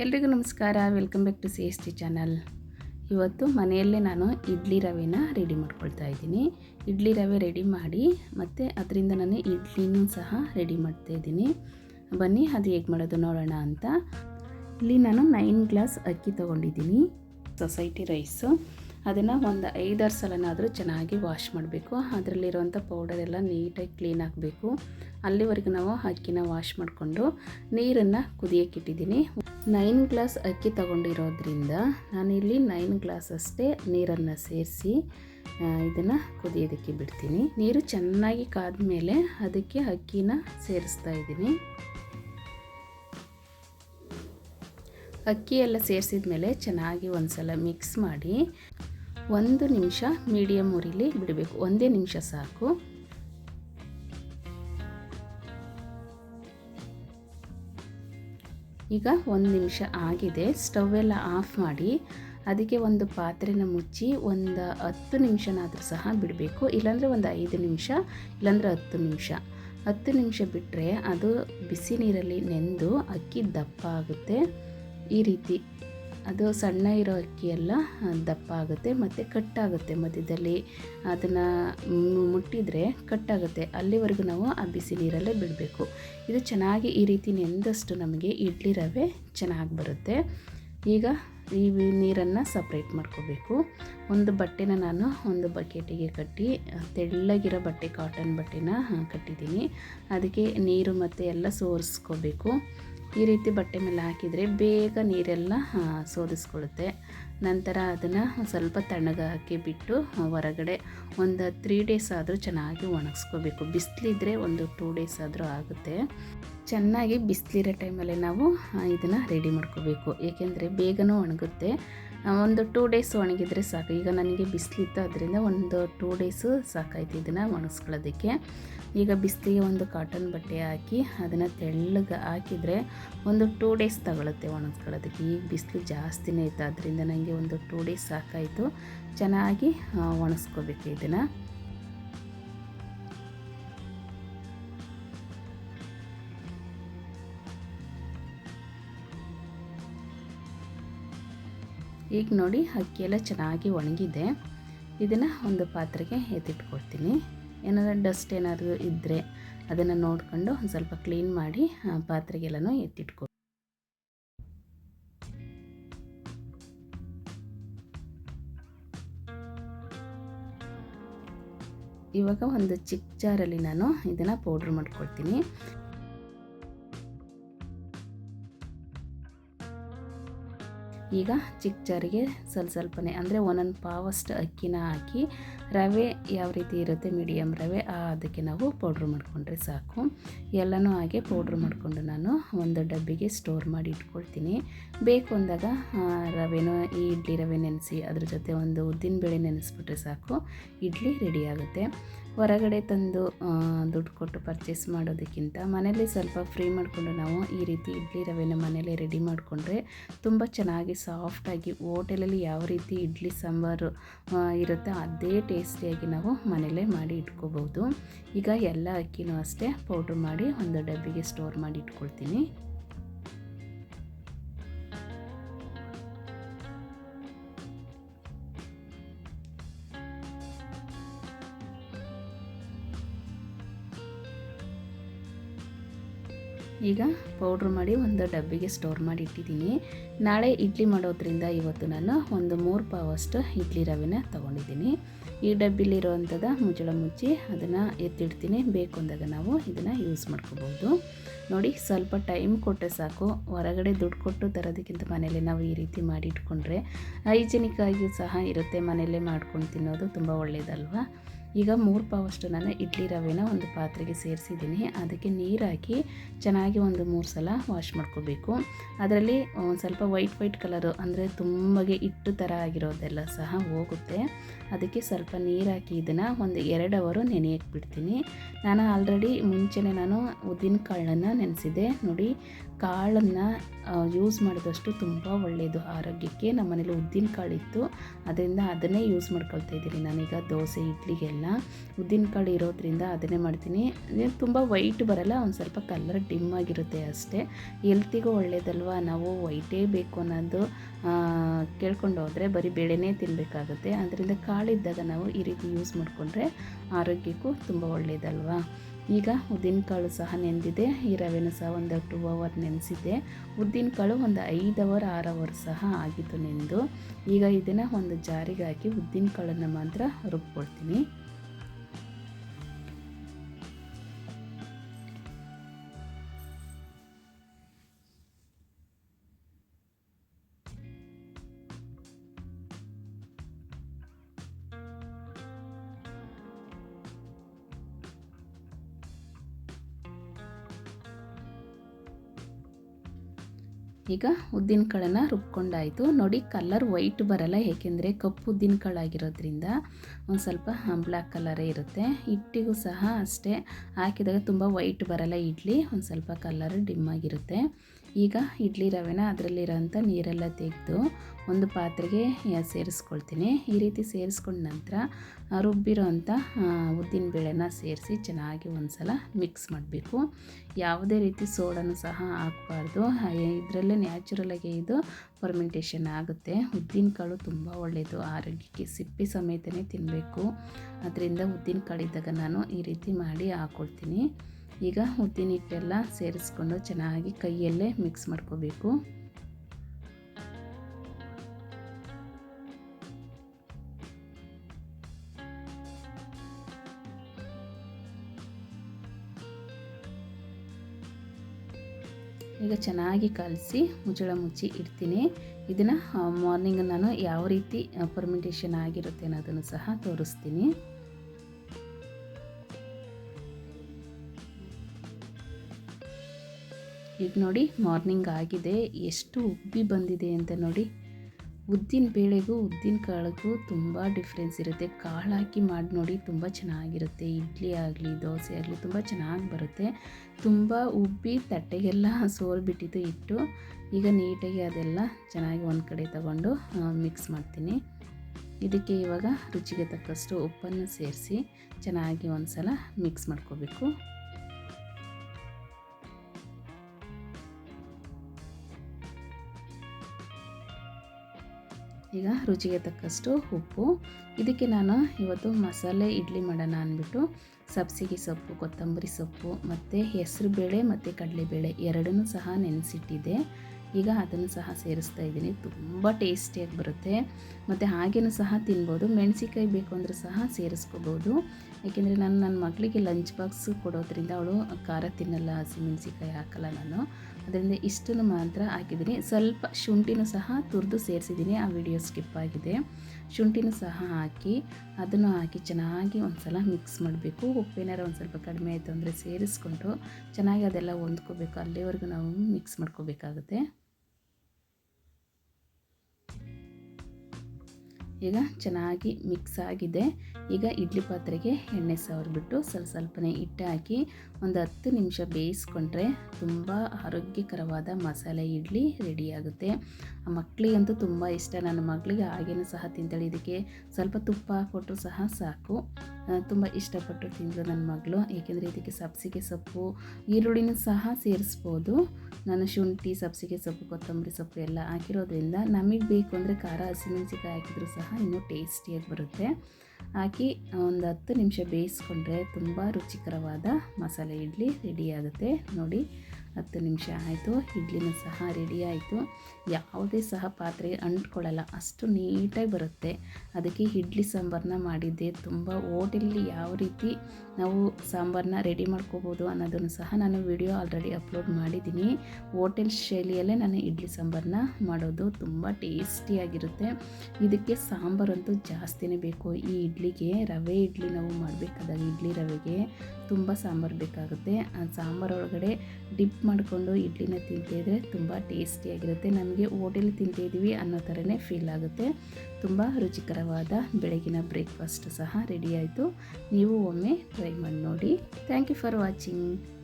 ಎಲ್ರಿಗೂ ನಮಸ್ಕಾರ. Welcome back to C S T channel ಇವತ್ತು ಮನೆಯಲ್ಲೇ ನಾನು ಇಡ್ಲಿ ರವೆನ ರೆಡಿ ಮಾಡ್ಕೊಳ್ತಾ ಇದ್ದೀನಿ. ಇಡ್ಲಿ ರವೆ ರೆಡಿ ಮಾಡಿ ಮತ್ತು ಅದರಿಂದ ನಾನು ಇಡ್ಲಿನೂ ಸಹ ರೆಡಿ ಮಾಡ್ತಾ ಇದ್ದೀನಿ. ಬನ್ನಿ, ಅದು ಹೇಗೆ ಮಾಡೋದು ನೋಡೋಣ ಅಂತ. ಇಲ್ಲಿ ನಾನು ನೈನ್ ಗ್ಲಾಸ್ ಅಕ್ಕಿ ತೊಗೊಂಡಿದ್ದೀನಿ, ಸೊಸೈಟಿ ರೈಸು ಅದನ್ನು ಒಂದು ಐದಾರು ಸಲನಾದರೂ ಚೆನ್ನಾಗಿ ವಾಶ್ ಮಾಡಬೇಕು. ಅದರಲ್ಲಿರುವಂಥ ಪೌಡರ್ ಎಲ್ಲ ನೀಟಾಗಿ ಕ್ಲೀನ್ ಆಗಬೇಕು. ಅಲ್ಲಿವರೆಗೂ ನಾವು ಅಕ್ಕಿನ ವಾಶ್ ಮಾಡಿಕೊಂಡು ನೀರನ್ನು ಕುದಿಯೋಕ್ಕಿಟ್ಟಿದ್ದೀನಿ ನೈನ್ ಗ್ಲಾಸ್ ಅಕ್ಕಿ ತಗೊಂಡಿರೋದ್ರಿಂದ ನಾನಿಲ್ಲಿ ನೈನ್ ಗ್ಲಾಸ್ ಅಷ್ಟೇ ನೀರನ್ನು ಸೇರಿಸಿ ಇದನ್ನು ಕುದಿಯೋದಕ್ಕೆ ಬಿಡ್ತೀನಿ. ನೀರು ಚೆನ್ನಾಗಿ ಕಾದ ಮೇಲೆ ಅದಕ್ಕೆ ಅಕ್ಕಿನ ಸೇರಿಸ್ತಾ ಇದ್ದೀನಿ. ಅಕ್ಕಿ ಎಲ್ಲ ಸೇರಿಸಿದ ಮೇಲೆ ಚೆನ್ನಾಗಿ ಒಂದು ಸಲ ಮಿಕ್ಸ್ ಮಾಡಿ ಒಂದು ನಿಮಿಷ ಮೀಡಿಯಮ್ ಉರಿಲಿ ಬಿಡಬೇಕು. ಒಂದೇ ನಿಮಿಷ ಸಾಕು. ಈಗ ಒಂದು ನಿಮಿಷ ಆಗಿದೆ. ಸ್ಟವ್ ಎಲ್ಲ ಆಫ್ ಮಾಡಿ ಅದಕ್ಕೆ ಒಂದು ಪಾತ್ರೆನ ಮುಚ್ಚಿ ಒಂದು ಹತ್ತು ನಿಮಿಷನಾದರೂ ಸಹ ಬಿಡಬೇಕು. ಇಲ್ಲಾಂದರೆ ಒಂದು ಐದು ನಿಮಿಷ, ಇಲ್ಲಾಂದರೆ ಹತ್ತು ನಿಮಿಷ. ಹತ್ತು ನಿಮಿಷ ಬಿಟ್ಟರೆ ಅದು ಬಿಸಿ ನೀರಲ್ಲಿ ನೆಂದು ಅಕ್ಕಿ ದಪ್ಪ ಆಗುತ್ತೆ. ಈ ರೀತಿ ಅದು ಸಣ್ಣ ಇರೋ ಅಕ್ಕಿಯೆಲ್ಲ ದಪ್ಪ ಆಗುತ್ತೆ ಮತ್ತು ಕಟ್ಟಾಗುತ್ತೆ. ಮಧ್ಯದಲ್ಲಿ ಅದನ್ನು ಮುಟ್ಟಿದರೆ ಕಟ್ಟಾಗುತ್ತೆ. ಅಲ್ಲಿವರೆಗೂ ನಾವು ಆ ಬಿಸಿ ನೀರಲ್ಲೇ ಬಿಡಬೇಕು. ಇದು ಚೆನ್ನಾಗಿ ಈ ರೀತಿ ನೆಂದಷ್ಟು ನಮಗೆ ಇಡ್ಲಿ ರವೆ ಚೆನ್ನಾಗಿ ಬರುತ್ತೆ. ಈಗ ಈ ನೀರನ್ನು ಸಪ್ರೇಟ್ ಮಾಡ್ಕೋಬೇಕು. ಒಂದು ಬಟ್ಟೆನ ನಾನು ಒಂದು ಬಕೆಟಿಗೆ ಕಟ್ಟಿ, ತೆಳ್ಳಗಿರೋ ಬಟ್ಟೆ ಕಾಟನ್ ಬಟ್ಟೆನ ಕಟ್ಟಿದ್ದೀನಿ. ಅದಕ್ಕೆ ನೀರು ಮತ್ತು ಎಲ್ಲ ಸೋರಿಸ್ಕೋಬೇಕು. ಈ ರೀತಿ ಬಟ್ಟೆ ಮೇಲೆ ಹಾಕಿದರೆ ಬೇಗ ನೀರೆಲ್ಲ ಸೋದಿಸ್ಕೊಳ್ಳುತ್ತೆ ನಂತರ ಅದನ್ನು ಸ್ವಲ್ಪ ತಣ್ಣಗೆ ಹಾಕಿ ಬಿಟ್ಟು ಹೊರಗಡೆ ಒಂದು ತ್ರೀ ಡೇಸ್ ಆದರೂ ಚೆನ್ನಾಗಿ ಒಣಗಿಸ್ಕೋಬೇಕು. ಬಿಸಿಲಿದ್ರೆ ಒಂದು ಟೂ ಡೇಸ್ ಆದರೂ ಆಗುತ್ತೆ. ಚೆನ್ನಾಗಿ ಬಿಸಿಲಿರೋ ಟೈಮಲ್ಲಿ ನಾವು ಇದನ್ನು ರೆಡಿ ಮಾಡ್ಕೋಬೇಕು. ಏಕೆಂದರೆ ಬೇಗನೂ ಒಣಗುತ್ತೆ. ಒಂದು ಟೂ ಡೇಸ್ ಒಣಗಿದರೆ ಸಾಕು. ಈಗ ನನಗೆ ಬಿಸಿಲಿತ್ತು, ಅದರಿಂದ ಒಂದು ಟೂ ಡೇಸು ಸಾಕಾಯ್ತು ಇದನ್ನು ಒಣಗಿಸ್ಕೊಳ್ಳೋದಕ್ಕೆ. ಈಗ ಬಿಸಿಲಿಗೆ ಒಂದು ಕಾಟನ್ ಬಟ್ಟೆ ಹಾಕಿ ಅದನ್ನು ತೆಳ್ಳಗೆ ಹಾಕಿದರೆ ಒಂದು ಟೂ ಡೇಸ್ ತಗೊಳುತ್ತೆ ಒಣಗಿಸ್ಕೊಳ್ಳೋದಕ್ಕೆ. ಈಗ ಬಿಸಿಲು ಜಾಸ್ತಿನೇ ಇತ್ತು, ಅದರಿಂದ ನನಗೆ ಒಂದು ಟೂ ಡೇಸ್ ಸಾಕಾಯಿತು. ಚೆನ್ನಾಗಿ ಒಣಗಿಸ್ಕೋಬೇಕು ಇದನ್ನು. ಈಗ ನೋಡಿ ಅಕ್ಕಿಯೆಲ್ಲ ಚೆನ್ನಾಗಿ ಒಣಗಿದೆ. ಇದನ್ನು ಒಂದು ಪಾತ್ರೆಗೆ ಎತ್ತಿಟ್ಕೊಳ್ತೀನಿ. ಏನಾದರೂ ಡಸ್ಟ್ ಏನಾದರೂ ಇದ್ದರೆ ಅದನ್ನು ನೋಡಿಕೊಂಡು ಒಂದು ಸ್ವಲ್ಪ ಕ್ಲೀನ್ ಮಾಡಿ ಪಾತ್ರೆಗೆಲ್ಲನೂ ಎತ್ತಿಟ್ಕೊ ಇವಾಗ ಒಂದು ಚಿಕ್ಕ ಜಾರಲ್ಲಿ ನಾನು ಇದನ್ನು ಪೌಡ್ರ್ ಮಾಡ್ಕೊಳ್ತೀನಿ. ಈಗ ಚಿಕ್ಕ ಜಾರಿಗೆ ಸ್ವಲ್ಪ ಸ್ವಲ್ಪನೇ ಅಂದರೆ ಒಂದೊಂದು ಪಾವಷ್ಟು ಅಕ್ಕಿನ ಹಾಕಿ ರವೆ ಯಾವ ರೀತಿ ಇರುತ್ತೆ ಮೀಡಿಯಮ್ ರವೆ ಅದಕ್ಕೆ ನಾವು ಪೌಡ್ರ್ ಮಾಡಿಕೊಂಡ್ರೆ ಸಾಕು. ಎಲ್ಲನೂ ಹಾಗೆ ಪೌಡ್ರ್ ಮಾಡಿಕೊಂಡು ನಾನು ಒಂದು ಡಬ್ಬಿಗೆ ಸ್ಟೋರ್ ಮಾಡಿ ಇಟ್ಕೊಳ್ತೀನಿ. ಬೇಕು ಅಂದಾಗ ರವೆನೂ ಈ ಇಡ್ಲಿ ರವೆ ನೆನೆಸಿ ಅದ್ರ ಜೊತೆ ಒಂದು ಉದ್ದಿನ ಬೇಳೆ ನೆನೆಸ್ಬಿಟ್ರೆ ಸಾಕು, ಇಡ್ಲಿ ರೆಡಿ ಆಗುತ್ತೆ. ಹೊರಗಡೆ ತಂದು ದುಡ್ಡು ಕೊಟ್ಟು ಪರ್ಚೇಸ್ ಮಾಡೋದಕ್ಕಿಂತ ಮನೇಲಿ ಸ್ವಲ್ಪ ಫ್ರೀ ಮಾಡಿಕೊಂಡು ನಾವು ಈ ರೀತಿ ಇಡ್ಲಿ ರವೆನ ಮನೇಲೇ ರೆಡಿ ಮಾಡಿಕೊಂಡ್ರೆ ತುಂಬ ಚೆನ್ನಾಗಿ ಸಾಫ್ಟಾಗಿ ಹೋಟೆಲಲ್ಲಿ ಯಾವ ರೀತಿ ಇಡ್ಲಿ ಸಾಂಬಾರು ಇರುತ್ತೆ ಅದೇ ಟೇಸ್ಟಿಯಾಗಿ ನಾವು ಮನೇಲೇ ಮಾಡಿ ಇಟ್ಕೋಬೋದು. ಈಗ ಎಲ್ಲ ಅಕ್ಕಿನೂ ಅಷ್ಟೇ ಪೌಡ್ರ್ ಮಾಡಿ ಒಂದು ಡಬ್ಬಿಗೆ ಸ್ಟೋರ್ ಮಾಡಿ ಇಟ್ಕೊಳ್ತೀನಿ. ಈಗ ಪೌಡ್ರ್ ಮಾಡಿ ಒಂದು ಡಬ್ಬಿಗೆ ಸ್ಟೋರ್ ಮಾಡಿ ಇಟ್ಟಿದ್ದೀನಿ. ನಾಳೆ ಇಡ್ಲಿ ಮಾಡೋದ್ರಿಂದ ಇವತ್ತು ನಾನು ಒಂದು ಮೂರು ಪಾವಷ್ಟು ಇಡ್ಲಿ ರವೆನ ತೊಗೊಂಡಿದ್ದೀನಿ. ಈ ಡಬ್ಬಿಲಿರುವಂಥದ್ದು ಮುಚ್ಚಳ ಮುಚ್ಚಿ ಅದನ್ನು ಎತ್ತಿಡ್ತೀನಿ. ಬೇಕು ಅಂದಾಗ ನಾವು ಇದನ್ನು ಯೂಸ್ ಮಾಡ್ಕೋಬೋದು. ನೋಡಿ, ಸ್ವಲ್ಪ ಟೈಮ್ ಕೊಟ್ಟರೆ ಸಾಕು. ಹೊರಗಡೆ ದುಡ್ಡು ಕೊಟ್ಟು ತರೋದಕ್ಕಿಂತ ಮನೇಲಿ ನಾವು ಈ ರೀತಿ ಮಾಡಿ ಇಟ್ಕೊಂಡ್ರೆ ಹೈಜಿನಿಕ್ ಆಗಿ ಸಹ ಇರುತ್ತೆ. ಮನೆಯಲ್ಲೇ ಮಾಡ್ಕೊಂಡು ತಿನ್ನೋದು ತುಂಬ ಒಳ್ಳೆಯದಲ್ವಾ ಈಗ ಮೂರು ಪಾವಷ್ಟು ನಾನು ಇಡ್ಲಿ ರವೆನ ಒಂದು ಪಾತ್ರೆಗೆ ಸೇರಿಸಿದ್ದೀನಿ. ಅದಕ್ಕೆ ನೀರು ಹಾಕಿ ಚೆನ್ನಾಗಿ ಒಂದು ಮೂರು ಸಲ ವಾಶ್ ಮಾಡ್ಕೋಬೇಕು. ಅದರಲ್ಲಿ ಸ್ವಲ್ಪ ವೈಟ್ ವೈಟ್ ಕಲರು ಅಂದರೆ ತುಂಬಗೆ ಇಟ್ಟು ಥರ ಆಗಿರೋದೆಲ್ಲ ಸಹ ಹೋಗುತ್ತೆ. ಅದಕ್ಕೆ ಸ್ವಲ್ಪ ನೀರು ಹಾಕಿ ಇದನ್ನು ಒಂದು ಎರಡು ಅವರು ನೆನೆಯಕ್ಕೆ ಬಿಡ್ತೀನಿ. ನಾನು ಆಲ್ರೆಡಿ ಮುಂಚೆನೇ ನಾನು ಉದ್ದಿನ ಕಾಳನ್ನು ನೆನೆಸಿದೆ ನೋಡಿ ಕಾಳನ್ನು ಯೂಸ್ ಮಾಡಿದಷ್ಟು ತುಂಬ ಒಳ್ಳೆಯದು ಆರೋಗ್ಯಕ್ಕೆ. ನಮ್ಮ ಮನೇಲಿ ಉದ್ದಿನ ಇತ್ತು. ಅದರಿಂದ ಅದನ್ನೇ ಯೂಸ್ ಮಾಡ್ಕೊಳ್ತಾ ಇದ್ದೀನಿ ನಾನೀಗ ದೋಸೆ, ಇಡ್ಲಿಗೆಲ್ಲ. ಉದ್ದಿನ ಕಾಳು ಇರೋದ್ರಿಂದ ಅದನ್ನೇ ಮಾಡ್ತೀನಿ. ತುಂಬ ವೈಟ್ ಬರಲ್ಲ, ಒಂದು ಸ್ವಲ್ಪ ಕಲರ್ ಡಿಮ್ ಆಗಿರುತ್ತೆ ಅಷ್ಟೇ. ಎಲ್ತಿಗೂ ಒಳ್ಳೇದಲ್ವ? ನಾವು ವೈಟೇ ಬೇಕು ಅನ್ನೋದು ಕೇಳ್ಕೊಂಡು ಹೋದರೆ ಬರೀ ಬೇಳೆನೇ ತಿನ್ನಬೇಕಾಗುತ್ತೆ ಅದರಿಂದ ಕಾಳಿದ್ದಾಗ ನಾವು ಈ ರೀತಿ ಯೂಸ್ ಮಾಡಿಕೊಂಡ್ರೆ ಆರೋಗ್ಯಕ್ಕೂ ತುಂಬ ಒಳ್ಳೆಯದಲ್ವಾ ಈಗ ಉದ್ದಿನಕಾಳು ಸಹ ನೆಂದಿದೆ. ಈ ರವೆನೂ ಸಹ ಒಂದು ಟೂ ಅವರ್ ನೆನೆಸಿದ್ದೆ ಉದ್ದಿನಕಾಳು ಒಂದು ಐದು ಅವರ್, ಆರು ಅವರ್ ಸಹ ಆಗಿತ್ತು ನೆಂದು. ಈಗ ಇದನ್ನು ಒಂದು ಜಾರಿಗೆ ಹಾಕಿ ಉದ್ದಿನಕಾಳನ್ನು ಮಾತ್ರ ರುಬ್ಕೊಳ್ತೀನಿ. ಈಗ ಉದ್ದಿನ ಕಾಳನ್ನು ರುಬ್ಕೊಂಡಾಯಿತು. ನೋಡಿ ಕಲರ್ ವೈಟ್ ಬರಲ್ಲ, ಏಕೆಂದರೆ ಕಪ್ಪು ಉದ್ದಿನ ಕಾಳಾಗಿರೋದ್ರಿಂದ ಒಂದು ಸ್ವಲ್ಪ ಬ್ಲ್ಯಾಕ್ ಕಲರೇ ಇರುತ್ತೆ. ಹಿಟ್ಟಿಗೂ ಸಹ ಅಷ್ಟೇ. ಹಾಕಿದಾಗ ತುಂಬ ವೈಟ್ ಬರಲ್ಲ ಇಡ್ಲಿ, ಒಂದು ಸ್ವಲ್ಪ ಕಲರ್ ಡಿಮ್ ಆಗಿರುತ್ತೆ. ಈಗ ಇಡ್ಲಿ ರವೆನ ಅದರಲ್ಲಿರೋಂಥ ನೀರೆಲ್ಲ ತೆಗೆದು ಒಂದು ಪಾತ್ರೆಗೆ ಸೇರಿಸ್ಕೊಳ್ತೀನಿ. ಈ ರೀತಿ ಸೇರಿಸ್ಕೊಂಡ ನಂತರ ರುಬ್ಬಿರೋ ಅಂಥ ಉದ್ದಿನ ಬೇಳೆನ ಸೇರಿಸಿ ಚೆನ್ನಾಗಿ ಒಂದು ಸಲ ಮಿಕ್ಸ್ ಮಾಡಬೇಕು. ಯಾವುದೇ ರೀತಿ ಸೋಡನ್ನು ಸಹ ಹಾಕಬಾರ್ದು. ಇದರಲ್ಲೇ ನ್ಯಾಚುರಲಾಗಿ ಇದು ಫರ್ಮೆಂಟೇಷನ್ ಆಗುತ್ತೆ. ಉದ್ದಿನ ಕಾಳು ತುಂಬ ಒಳ್ಳೆಯದು ಆರೋಗ್ಯಕ್ಕೆ ಸಿಪ್ಪೆ ಸಮೇತನೇ ತಿನ್ನಬೇಕು ಅದರಿಂದ ಉದ್ದಿನ ಕಾಳಿದ್ದಾಗ ನಾನು ಈ ರೀತಿ ಮಾಡಿ ಹಾಕ್ಕೊಳ್ತೀನಿ ಈಗ ಉದ್ದಿನ ಹಿಟ್ಟೆಲ್ಲ ಸೇರಿಸ್ಕೊಂಡು ಚೆನ್ನಾಗಿ ಕೈಯಲ್ಲೇ ಮಿಕ್ಸ್ ಮಾಡ್ಕೋಬೇಕು. ಈಗ ಚೆನ್ನಾಗಿ ಕಲಸಿ ಮುಚ್ಚಳ ಮುಚ್ಚಿ ಇಡ್ತೀನಿ. ಇದನ್ನು ಮಾರ್ನಿಂಗ್ ನಾನು ಯಾವ ರೀತಿ ಫರ್ಮೆಂಟೇಷನ್ ಆಗಿರುತ್ತೆ ಅನ್ನೋದನ್ನು ಸಹ ತೋರಿಸ್ತೀನಿ. ಈಗ ನೋಡಿ, ಮಾರ್ನಿಂಗ್ ಆಗಿದೆ. ಎಷ್ಟು ಉಬ್ಬಿ ಬಂದಿದೆ ಅಂತ ನೋಡಿ. ಉದ್ದಿನ ಬೇಳೆಗೂ, ಉದ್ದಿನ ಕಾಳಿಗೂ ತುಂಬ ಡಿಫ್ರೆನ್ಸ್ ಇರುತ್ತೆ. ಕಾಳು ಹಾಕಿ ಮಾಡಿ ನೋಡಿ ತುಂಬ ಚೆನ್ನಾಗಿರುತ್ತೆ. ಇಡ್ಲಿ ಆಗಲಿ, ದೋಸೆ ಆಗಲಿ ತುಂಬ ಚೆನ್ನಾಗಿ ಬರುತ್ತೆ. ತುಂಬ ಉಬ್ಬಿ ತಟ್ಟೆಗೆಲ್ಲ ಸೋಲ್ಬಿಟ್ಟಿತ್ತು ಇಟ್ಟು ಈಗ ನೀಟಾಗಿ ಅದೆಲ್ಲ ಚೆನ್ನಾಗಿ ಒಂದು ಕಡೆ ತಗೊಂಡು ಮಿಕ್ಸ್ ಮಾಡ್ತೀನಿ. ಇದಕ್ಕೆ ಇವಾಗ ರುಚಿಗೆ ತಕ್ಕಷ್ಟು ಉಪ್ಪನ್ನು ಸೇರಿಸಿ ಚೆನ್ನಾಗಿ ಒಂದು ಸಲ ಮಿಕ್ಸ್ ಮಾಡ್ಕೋಬೇಕು. ಈಗ ರುಚಿಗೆ ತಕ್ಕಷ್ಟು ಉಪ್ಪು. ಇದಕ್ಕೆ ನಾನು ಇವತ್ತು ಮಸಾಲೆ ಇಡ್ಲಿ ಮಾಡೋಣ ಅಂದ್ಬಿಟ್ಟು ಸಬ್ಸಿಗೆ ಸೊಪ್ಪು, ಕೊತ್ತಂಬರಿ ಸೊಪ್ಪು, ಮತ್ತು ಹೆಸರು ಬೇಳೆ ಮತ್ತು ಕಡಲೆಬೇಳೆ ಎರಡನ್ನೂ ಸಹ ನೆನೆಸಿಟ್ಟಿದೆ ಈಗ ಅದನ್ನು ಸಹ ಸೇರಿಸ್ತಾ ಇದ್ದೀನಿ. ತುಂಬ ಟೇಸ್ಟಿಯಾಗಿ ಬರುತ್ತೆ. ಮತ್ತು ಹಾಗೇನೂ ಸಹ ತಿನ್ಬೋದು. ಮೆಣಸಿಕಾಯಿ ಬೇಕು ಅಂದರೂ ಸಹ ಸೇರಿಸ್ಕೋಬೋದು. ಏಕೆಂದರೆ ನಾನು ನನ್ನ ಮಗಳಿಗೆ ಲಂಚ್ ಬಾಕ್ಸ್ ಕೊಡೋದ್ರಿಂದ ಅವಳು ಖಾರ ತಿನ್ನಲ್ಲ ಹಸಿಮೆಣ್ಸಿಕಾಯಿ ಹಾಕಲ್ಲ ನಾನು. ಅದರಿಂದ ಇಷ್ಟನ್ನು ಮಾತ್ರ ಹಾಕಿದ್ದೀನಿ. ಸ್ವಲ್ಪ ಶುಂಠಿನೂ ಸಹ ತುರಿದು ಸೇರಿಸಿದ್ದೀನಿ. ಆ ವಿಡಿಯೋ ಸ್ಕಿಪ್ ಆಗಿದೆ. ಶುಂಠಿನೂ ಸಹ ಹಾಕಿ, ಅದನ್ನು ಹಾಕಿ ಚೆನ್ನಾಗಿ ಒಂದು ಸಲ ಮಿಕ್ಸ್ ಮಾಡಬೇಕು ಉಪ್ಪೇನಾರು ಒಂದು ಸ್ವಲ್ಪ ಕಡಿಮೆ ಆಯಿತು ಅಂದರೆ ಸೇರಿಸ್ಕೊಂಡು ಚೆನ್ನಾಗಿ ಅದೆಲ್ಲ ಹೊಂದ್ಕೋಬೇಕು. ಅಲ್ಲಿವರೆಗೂ ನಾವು ಮಿಕ್ಸ್ ಮಾಡ್ಕೋಬೇಕಾಗುತ್ತೆ. ಈಗ ಚೆನ್ನಾಗಿ ಮಿಕ್ಸ್ ಆಗಿದೆ. ಈಗ ಇಡ್ಲಿ ಪಾತ್ರೆಗೆ ಎಣ್ಣೆ ಸವರ್ಬಿಟ್ಟು ಸ್ವಲ್ಪ ಸ್ವಲ್ಪನೇ ಹಿಟ್ಟು ಹಾಕಿ ಒಂದು ಹತ್ತು ನಿಮಿಷ ಬೇಯಿಸ್ಕೊಂಡ್ರೆ ತುಂಬ ಆರೋಗ್ಯಕರವಾದ ಮಸಾಲೆ ಇಡ್ಲಿ ರೆಡಿಯಾಗುತ್ತೆ ಮಕ್ಕಳಿಗಂತೂ ತುಂಬ ಇಷ್ಟ. ನನ್ನ ಮಗಳಿಗೆ ಹಾಗೇನೂ ಸಹ ತಿಂತಾಳೆ. ಇದಕ್ಕೆ ಸ್ವಲ್ಪ ತುಪ್ಪ ಹಾಕ್ಕೊಟ್ರು ಸಹ ಸಾಕು. ತುಂಬ ಇಷ್ಟಪಟ್ಟು ತಿಂದರು ನನ್ನ ಮಗಳು. ಏಕೆಂದರೆ ಇದಕ್ಕೆ ಸಬ್ಸಿಗೆ ಸೊಪ್ಪು, ಈರುಳ್ಳಿನೂ ಸಹ ಸೇರಿಸ್ಬೋದು. ನಾನು ಶುಂಠಿ, ಸಬ್ಸಿಗೆ ಸೊಪ್ಪು, ಕೊತ್ತಂಬರಿ ಸೊಪ್ಪು ಎಲ್ಲ ಹಾಕಿರೋದ್ರಿಂದ ನಮಗೆ ಬೇಕು ಅಂದರೆ ಖಾರ ಹಸಿಮೆಣಸಿಕಾಯಿ ಹಾಕಿದ್ರು ಸಹ ಇನ್ನೂ ಟೇಸ್ಟಿಯಾಗಿ ಬರುತ್ತೆ. ಹಾಕಿ ಒಂದು ಹತ್ತು ನಿಮಿಷ ಬೇಯಿಸ್ಕೊಂಡ್ರೆ ತುಂಬ ರುಚಿಕರವಾದ ಮಸಾಲೆ ಇಡ್ಲಿ ರೆಡಿಯಾಗುತ್ತೆ ನೋಡಿ. ಹತ್ತು ನಿಮಿಷ ಆಯಿತು, ಇಡ್ಲಿನೂ ಸಹ ರೆಡಿ ಆಯಿತು. ಯಾವುದೇ ಸಹ ಪಾತ್ರೆ ಅಂಟ್ಕೊಳ್ಳಲ್ಲ, ಅಷ್ಟು ನೀಟಾಗಿ ಬರುತ್ತೆ. ಅದಕ್ಕೆ ಇಡ್ಲಿ ಸಾಂಬಾರನ್ನ ಮಾಡಿದ್ದೆ. ತುಂಬ ಓಟೆಲ್ಲಿ ಯಾವ ರೀತಿ ನಾವು ಸಾಂಬಾರನ್ನ ರೆಡಿ ಮಾಡ್ಕೋಬೋದು ಅನ್ನೋದನ್ನು ಸಹ ನಾನು ವಿಡಿಯೋ ಆಲ್ರೆಡಿ ಅಪ್ಲೋಡ್ ಮಾಡಿದ್ದೀನಿ. ಓಟೆಲ್ ಶೈಲಿಯಲ್ಲೇ ನಾನು ಇಡ್ಲಿ ಸಾಂಬಾರನ್ನ ಮಾಡೋದು ತುಂಬ ಟೇಸ್ಟಿಯಾಗಿರುತ್ತೆ ಇದಕ್ಕೆ ಸಾಂಬಾರಂತೂ ಜಾಸ್ತಿನೇ ಬೇಕು. ಈ ಇಡ್ಲಿಗೆ ರವೆ ಇಡ್ಲಿ ನಾವು ಮಾಡಬೇಕಾದಾಗ, ಇಡ್ಲಿ ರವೆಗೆ ತುಂಬ ಸಾಂಬಾರು ಬೇಕಾಗುತ್ತೆ. ಆ ಸಾಂಬಾರು ಒಳಗಡೆ ಡಿಪ್ ಮಾಡಿಕೊಂಡು ಇಡ್ಲಿನ ತಿಂತಿದ್ರೆ ತುಂಬ ಟೇಸ್ಟಿಯಾಗಿರುತ್ತೆ. ನಮಗೆ ಹೋಟೆಲ್ ತಿಂತಿದ್ದೀವಿ ಅನ್ನೋ ಥರನೇ ಫೀಲ್ ಆಗುತ್ತೆ. ತುಂಬ ರುಚಿಕರವಾದ ಬೆಳಗಿನ ಬ್ರೇಕ್ಫಾಸ್ಟ್ ಸಹ ರೆಡಿ ಆಯಿತು. ನೀವು ಒಮ್ಮೆ ಟ್ರೈ ಮಾಡಿ ನೋಡಿ. Thank you for watching.